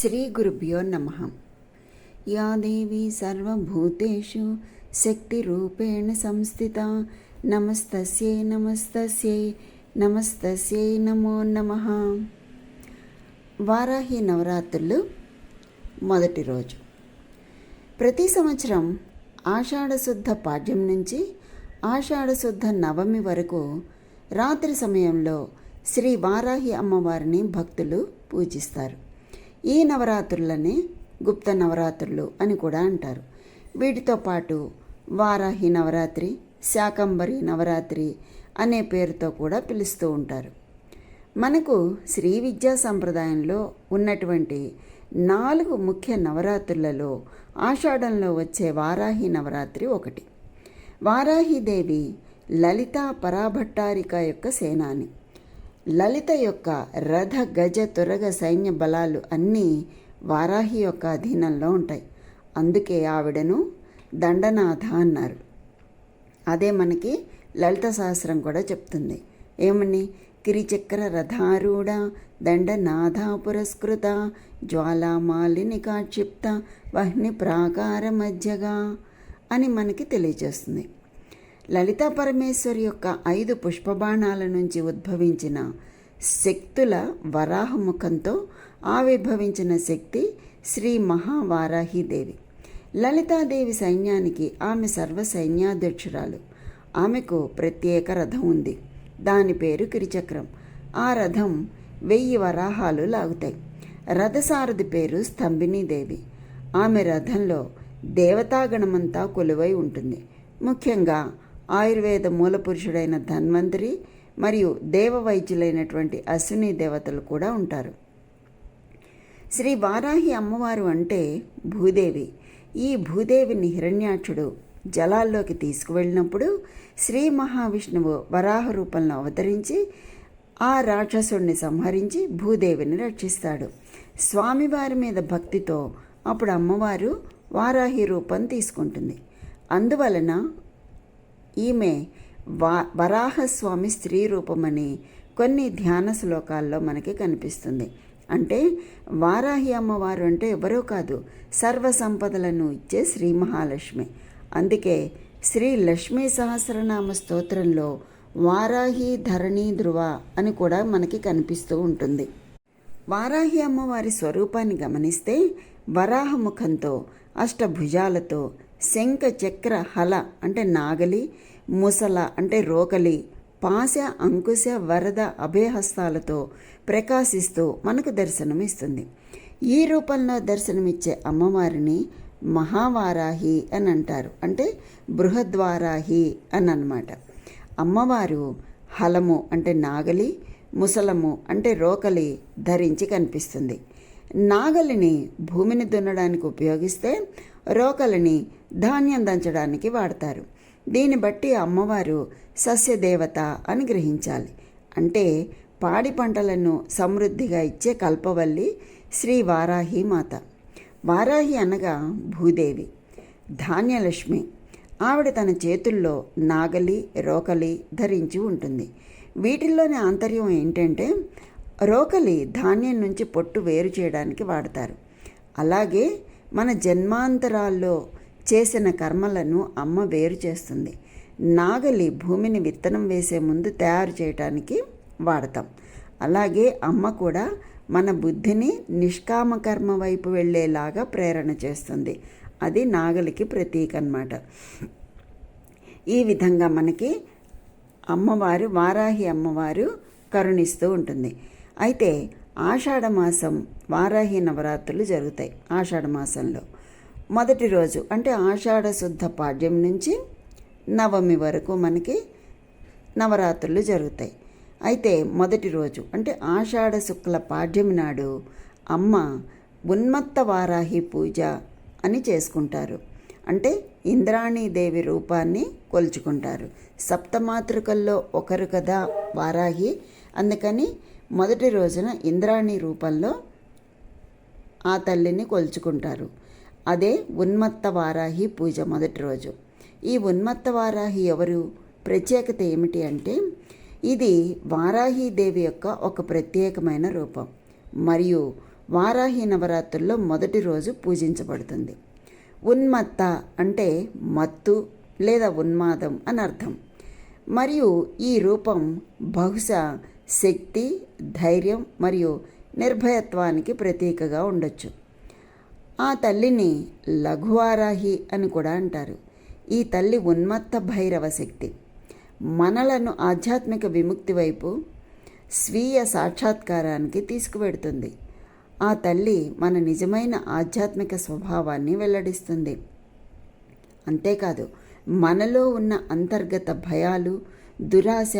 శ్రీగురుభ్యో నమ. యా సర్వభూతేషు సర్వభూతేషు శక్తిరూపేణ సంస్థిత నమస్తస్యై నమస్తస్యై నమస్తస్యై నమో నమ. వారాహి నవరాత్రులు మొదటి రోజు. ప్రతి సంవత్సరం ఆషాఢశుద్ధ పాడ్యం నుంచి ఆషాఢశుద్ధ నవమి వరకు రాత్రి సమయంలో శ్రీ వారాహి అమ్మవారిని భక్తులు పూజిస్తారు. ఈ నవరాత్రులనే గుప్త నవరాత్రులు అని కూడా అంటారు. వీటితో పాటు వారాహి నవరాత్రి శాకంబరి నవరాత్రి అనే పేరుతో కూడా పిలుస్తూ ఉంటారు. మనకు శ్రీ విద్యా సంప్రదాయంలో ఉన్నటువంటి నాలుగు ముఖ్య నవరాత్రులలో ఆషాఢంలో వచ్చే వారాహి నవరాత్రి ఒకటి. వారాహిదేవి లలిత పరాభట్టారిక యొక్క సేనాని. లలిత యొక్క రథ గజ తురగ సైన్య బలాలు అన్నీ వారాహి యొక్క అధీనంలో ఉంటాయి. అందుకే ఆవిడను దండనాథ అన్నారు. అదే మనకి లలిత సహస్రం కూడా చెప్తుంది. ఏమని కిరిచక్ర రథారూఢ దండనాథ పురస్కృత జ్వాలామాలిని కాక్షిప్త వహ్ని ప్రాకార మధ్యగా అని మనకి తెలియజేస్తుంది. లలితా పరమేశ్వరి యొక్క ఐదు పుష్పబాణాల నుంచి ఉద్భవించిన శక్తుల వరాహముఖంతో ఆవిర్భవించిన శక్తి శ్రీ మహావారాహిదేవి లలితాదేవి సైన్యానికి ఆమె సర్వ సైన్యాధ్యక్షురాలు ఆమెకు ప్రత్యేక రథం ఉంది. దాని పేరు కిరిచక్రం ఆ రథం వెయ్యి వరాహాలు లాగుతాయి. రథసారథి పేరు స్తంభినీదేవి ఆమె రథంలో దేవతాగణమంతా కొలువై ఉంటుంది. ముఖ్యంగా ఆయుర్వేద మూలపురుషుడైన ధన్వంతరి మరియు దేవవైద్యులైనటువంటి అశ్విని దేవతలు కూడా ఉంటారు. శ్రీ వారాహి అమ్మవారు అంటే భూదేవి. ఈ భూదేవిని హిరణ్యాక్షుడు జలాల్లోకి తీసుకువెళ్ళినప్పుడు శ్రీ మహావిష్ణువు వరాహ రూపంలో అవతరించి ఆ రాక్షసుడిని సంహరించి భూదేవిని రక్షిస్తాడు. స్వామివారి మీద భక్తితో అప్పుడు అమ్మవారు వారాహి రూపం తీసుకుంటుంది. అందువలన ఈమె వా వరాహస్వామి స్త్రీ రూపమని కొన్ని ధ్యాన శ్లోకాల్లో మనకి కనిపిస్తుంది. అంటే వారాహి అమ్మవారు అంటే ఎవరో కాదు సర్వ సంపదలను ఇచ్చే శ్రీ మహాలక్ష్మి. అందుకే శ్రీ లక్ష్మీ సహస్రనామ స్తోత్రంలో వారాహి ధరణి ధ్రువ అని కూడా మనకి కనిపిస్తూ ఉంటుంది. వారాహి అమ్మవారి స్వరూపాన్ని గమనిస్తే వరాహముఖంతో అష్టభుజాలతో శంఖ చక్ర హల అంటే నాగలి ముసల అంటే రోకలి పాశ అంకుశ వరద అభయహస్తాలతో ప్రకాశిస్తూ మనకు దర్శనమిస్తుంది. ఈ రూపంలో దర్శనమిచ్చే అమ్మవారిని మహావారాహి అని అంటారు అంటే బృహద్వారాహి అని అనమాట అమ్మవారు హలము అంటే నాగలి ముసలము అంటే రోకలి ధరించి కనిపిస్తుంది. నాగలిని భూమిని దున్నడానికి ఉపయోగిస్తే రోకలిని ధాన్యం దంచడానికి వాడతారు. దీన్ని బట్టి అమ్మవారు సస్యదేవత అని గ్రహించాలి. అంటే పాడి పంటలను సమృద్ధిగా ఇచ్చే కల్పవల్లి శ్రీ వారాహి మాత. వారాహి అనగా భూదేవి ధాన్యలక్ష్మి. ఆవిడ తన చేతుల్లో నాగలి రోకలి ధరించి ఉంటుంది. వీటిల్లోని ఆంతర్యం ఏంటంటే రోకలి ధాన్యం నుంచి పొట్టు వేరు చేయడానికి వాడతారు. అలాగే మన జన్మాంతరాల్లో చేసిన కర్మలను అమ్మ వేరు చేస్తుంది. నాగలి భూమిని విత్తనం వేసే ముందు తయారు చేయటానికి వాడతాం. అలాగే అమ్మ కూడా మన బుద్ధిని నిష్కామ కర్మ వైపు వెళ్ళేలాగా ప్రేరణ చేస్తుంది. అది నాగలికి ప్రతీక అన్నమాట. ఈ విధంగా మనకి అమ్మవారు వారాహి అమ్మవారు కరుణిస్తూ ఉంటుంది. అయితే ఆషాఢమాసం వారాహి నవరాత్రులు జరుగుతాయి ఆషాఢమాసంలో మాసంలో. మొదటి రోజు అంటే ఆషాఢ శుద్ధ పాడ్యం నుంచి నవమి వరకు మనకి నవరాత్రులు జరుగుతాయి. అయితే మొదటి రోజు అంటే ఆషాఢ శుక్ల పాడ్యమి నాడు అమ్మ ఉన్మత్త వారాహి పూజ అని చేసుకుంటారు. అంటే ఇంద్రాణీదేవి రూపాన్ని కొలుచుకుంటారు. సప్తమాతృకల్లో ఒకరు కదా వారాహి. అందుకని మొదటి రోజున ఇంద్రాణి రూపంలో ఆ తల్లిని కొలుచుకుంటారు. అదే ఉన్మత్త వారాహి పూజ మొదటి రోజు. ఈ ఉన్మత్త వారాహి ఎవరు? ప్రత్యేకత ఏమిటి అంటే ఇది వారాహీదేవి యొక్క ఒక ప్రత్యేకమైన రూపం. మరియు వారాహి నవరాత్రుల్లో మొదటి రోజు పూజించబడుతుంది. ఉన్మత్త అంటే మత్తు లేదా ఉన్మాదం అని అర్థం. మరియు ఈ రూపం బహుశా శక్తి ధైర్యం మరియు నిర్భయత్వానికి ప్రతీకగా ఉండొచ్చు. ఆ తల్లిని లఘువారాహి అని కూడా అంటారు. ఈ తల్లి ఉన్మత్త భైరవ శక్తి. మనలను ఆధ్యాత్మిక విముక్తి వైపు స్వీయ సాక్షాత్కారానికి తీసుకువెడుతుంది. ఆ తల్లి మన నిజమైన ఆధ్యాత్మిక స్వభావాన్ని వెల్లడిస్తుంది. అంతేకాదు మనలో ఉన్న అంతర్గత భయాలు దురాశ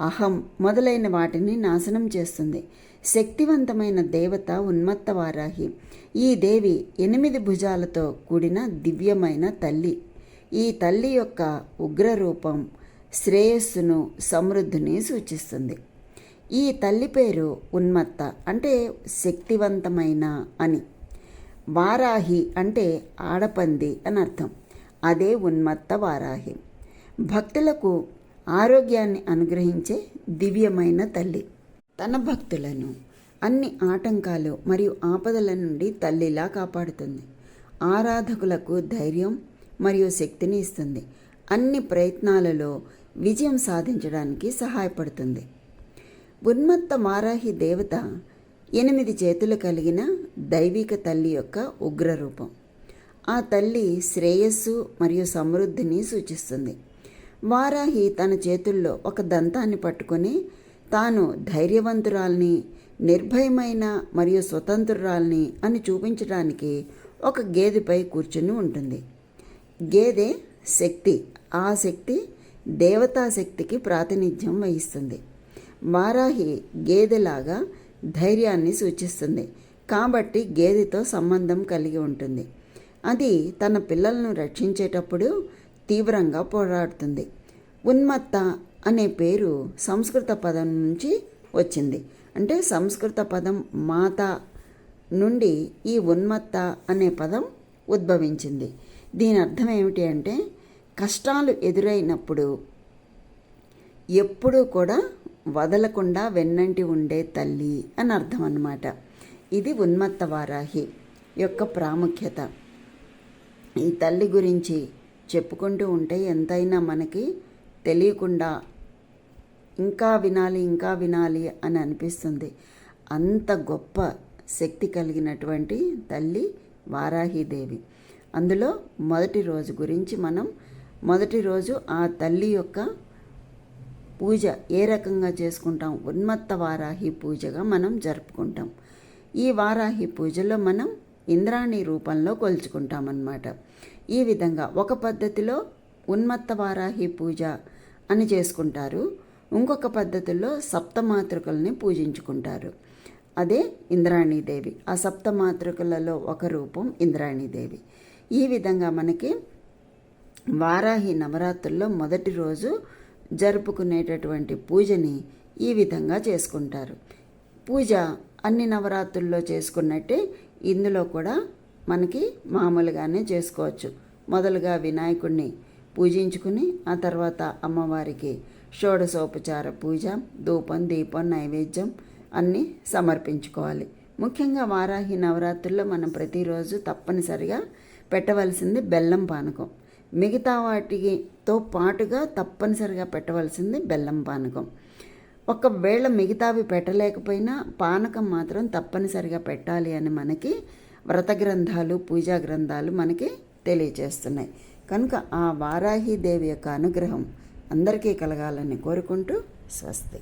అహం మొదలైన వాటిని నాశనం చేస్తుంది. శక్తివంతమైన దేవత ఉన్మత్త వారాహి ఈ దేవి ఎనిమిది భుజాలతో కూడిన దివ్యమైన తల్లి. ఈ తల్లి యొక్క ఉగ్రరూపం శ్రేయస్సును సమృద్ధిని సూచిస్తుంది. ఈ తల్లి పేరు ఉన్మత్త అంటే శక్తివంతమైన అని. వారాహి అంటే ఆడపంది అని అర్థం. అదే ఉన్మత్త వారాహి. భక్తులకు ఆరోగ్యాన్ని అనుగ్రహించే దివ్యమైన తల్లి. తన భక్తులను అన్ని ఆటంకాలు మరియు ఆపదల నుండి తల్లిలా కాపాడుతుంది. ఆరాధకులకు ధైర్యం మరియు శక్తిని ఇస్తుంది. అన్ని ప్రయత్నాలలో విజయం సాధించడానికి సహాయపడుతుంది. ఉన్మత్త మారాహి దేవత ఎనిమిది చేతులు కలిగిన దైవిక తల్లి యొక్క ఉగ్రరూపం. ఆ తల్లి శ్రేయస్సు మరియు సమృద్ధిని సూచిస్తుంది. వారాహి తన చేతుల్లో ఒక దంతాన్ని పట్టుకొని తాను ధైర్యవంతురాల్ని నిర్భయమైన మరియు స్వతంత్రురాల్ని అని చూపించడానికి ఒక గేదెపై కూర్చుని ఉంటుంది. గేదె శక్తి ఆ శక్తి దేవతా శక్తికి ప్రాతినిధ్యం వహిస్తుంది. వారాహి గేదెలాగా ధైర్యాన్ని సూచిస్తుంది. కాబట్టి గేదెతో సంబంధం కలిగి ఉంటుంది. అది తన పిల్లలను రక్షించేటప్పుడు తీవ్రంగా పోరాడుతుంది. ఉన్మత్త అనే పేరు సంస్కృత పదం నుంచి వచ్చింది. అంటే సంస్కృత పదం మాత నుండి ఈ ఉన్మత్త అనే పదం ఉద్భవించింది. దీని అర్థం ఏమిటి అంటే కష్టాలు ఎదురైనప్పుడు ఎప్పుడూ కూడా వదలకుండా వెన్నంటి ఉండే తల్లి అని అర్థం అన్నమాట. ఇది ఉన్మత్త వారాహి యొక్క ప్రాముఖ్యత. ఈ తల్లి గురించి చెప్పుకుంటూ ఉంటే ఎంతైనా మనకి తెలియకుండా ఇంకా వినాలి ఇంకా వినాలి అని అనిపిస్తుంది. అంత గొప్ప శక్తి కలిగినటువంటి తల్లి వారాహీదేవి. అందులో మొదటి రోజు గురించి మనం మొదటి రోజు ఆ తల్లి యొక్క పూజ ఏ రకంగా చేసుకుంటాం? ఉన్మత్త వారాహి పూజగా మనం జరుపుకుంటాం. ఈ వారాహి పూజలో మనం ఇంద్రాణి రూపంలో కొలుచుకుంటామన్నమాట. ఈ విధంగా ఒక పద్ధతిలో ఉన్మత్త వారాహి పూజ అని చేసుకుంటారు. ఇంకొక పద్ధతిలో సప్తమాతృకల్ని పూజించుకుంటారు. అదే ఇంద్రాణీదేవి ఆ సప్తమాతృకలలో ఒక రూపం ఇంద్రాణీదేవి ఈ విధంగా మనకి వారాహి నవరాత్రుల్లో మొదటి రోజు జరుపుకునేటటువంటి పూజని ఈ విధంగా చేసుకుంటారు. పూజ అన్ని నవరాత్రుల్లో చేసుకున్నట్టే ఇందులో కూడా మనకి మామూలుగానే చేసుకోవచ్చు. మొదలుగా వినాయకుడిని పూజించుకుని ఆ తర్వాత అమ్మవారికి షోడశోపచార పూజ ధూపం దీపం నైవేద్యం అన్నీ సమర్పించుకోవాలి. ముఖ్యంగా వారాహి నవరాత్రుల్లో మనం ప్రతిరోజు తప్పనిసరిగా పెట్టవలసింది బెల్లం పానకం. మిగతా వాటితో పాటుగా తప్పనిసరిగా పెట్టవలసింది బెల్లం పానకం. ఒకవేళ మిగతావి పెట్టలేకపోయినా పానకం మాత్రం తప్పనిసరిగా పెట్టాలి అని మనకి వ్రత గ్రంథాలు పూజా గ్రంథాలు మనకి తెలియచేస్తున్నాయి కనుక ఆ వారాహి దేవి యొక్క అనుగ్రహం అందరికీ కలగాలని కోరుకుంటూ స్వస్తి.